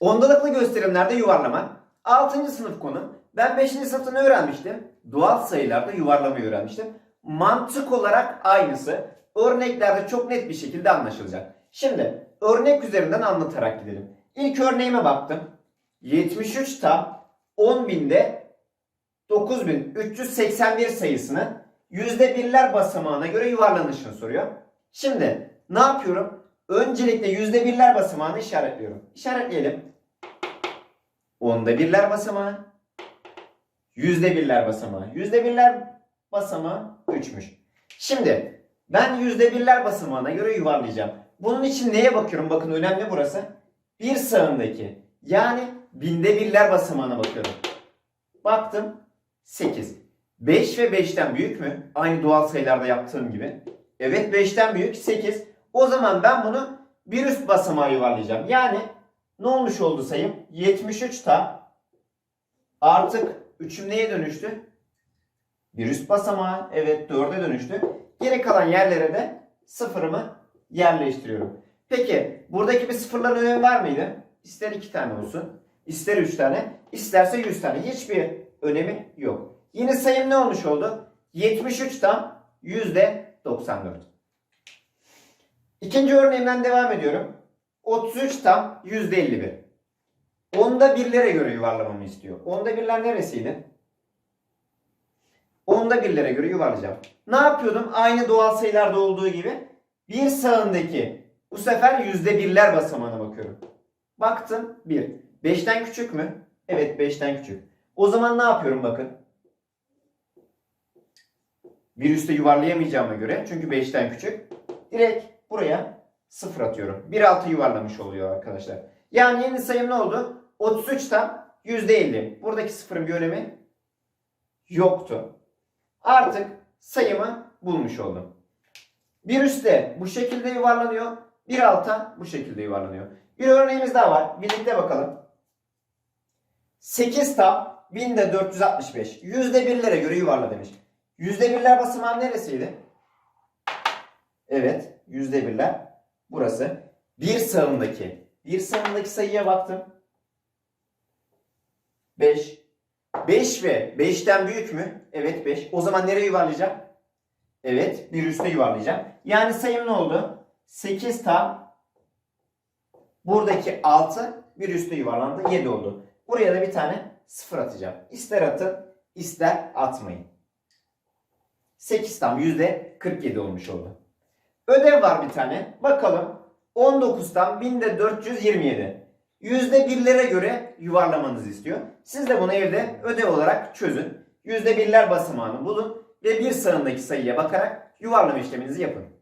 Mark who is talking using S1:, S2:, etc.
S1: Ondalıklı gösterimlerde yuvarlama. 6. sınıf konu. Ben 5. sınıfta ne öğrenmiştim? Doğal sayılarda yuvarlamayı öğrenmiştim. Mantık olarak aynısı. Örneklerde çok net bir şekilde anlaşılacak. Şimdi örnek üzerinden anlatarak gidelim. İlk örneğime baktım. 73 tam 10 binde 9381 sayısını yüzde birler basamağına göre yuvarlanışını soruyor. Şimdi ne yapıyorum? Öncelikle yüzde birler basamağını işaretliyorum. İşaretleyelim. Onda birler basamağı. Yüzde birler basamağı. Yüzde birler basamağı 3'müş. Şimdi ben yüzde birler basamağına göre yuvarlayacağım. Bunun için neye bakıyorum? Bakın önemli burası. Bir sağındaki yani binde birler basamağına bakıyorum. Baktım 8. 5 ve 5'ten büyük mü? Aynı doğal sayılarda yaptığım gibi. Evet 5'ten büyük 8. O zaman ben bunu bir üst basamağa yuvarlayacağım. Yani ne olmuş oldu sayım? 73 ta artık 3'üm neye dönüştü? Bir üst basamağa. Evet 4'e dönüştü. Geri kalan yerlere de sıfırımı yerleştiriyorum. Peki buradaki bir sıfırların önemi var mıydı? İster 2 tane olsun, ister 3 tane, isterse 100 tane. Hiçbir önemi yok. Yine sayım ne olmuş oldu? 73 tam %94. İkinci örneğimden devam ediyorum. 33 tam %51. Onda birlere göre yuvarlamamı istiyor. Onda birler neresiydi? Onda birlere göre yuvarlayacağım. Ne yapıyordum? Aynı doğal sayılarda olduğu gibi bir sağındaki bu sefer yüzde birler basamağına bakıyorum. Baktım 1. 5'ten küçük mü? Evet 5'ten küçük. O zaman ne yapıyorum bakın. Bir üste yuvarlayamayacağıma göre çünkü 5'ten küçük. Direkt buraya 0 atıyorum. 1 altı yuvarlamış oluyor arkadaşlar. Yani yeni sayım ne oldu? 33'ten %50. Buradaki sıfırın bir önemi yoktu. Artık sayımı bulmuş oldum. Bir üstte bu şekilde yuvarlanıyor. Bir alta bu şekilde yuvarlanıyor. Bir örneğimiz daha var. Birlikte bakalım. 8 tam 1000'de 465. Yüzde birlere göre yuvarla demiş. Yüzde birler basamağı neresiydi? Evet. Yüzde birler. Burası. Bir sağındaki. Bir sağındaki sayıya baktım. 5. 5 ve 5'ten büyük mü? Evet 5. O zaman nereye yuvarlayacağım? Evet bir üste yuvarlayacağım. Yani sayım ne oldu? 8 tam buradaki 6 bir üste yuvarlandı 7 oldu. Buraya da bir tane 0 atacağım. İster atın ister atmayın. 8 tam yüzde 47 olmuş oldu. Ödev var bir tane. Bakalım 19'dan 1000'de 427. Yüzde birlere göre yuvarlamanızı istiyor. Siz de bunu evde ödev olarak çözün. Yüzde birler basamağını bulun ve bir sağındaki sayıya bakarak yuvarlama işleminizi yapın.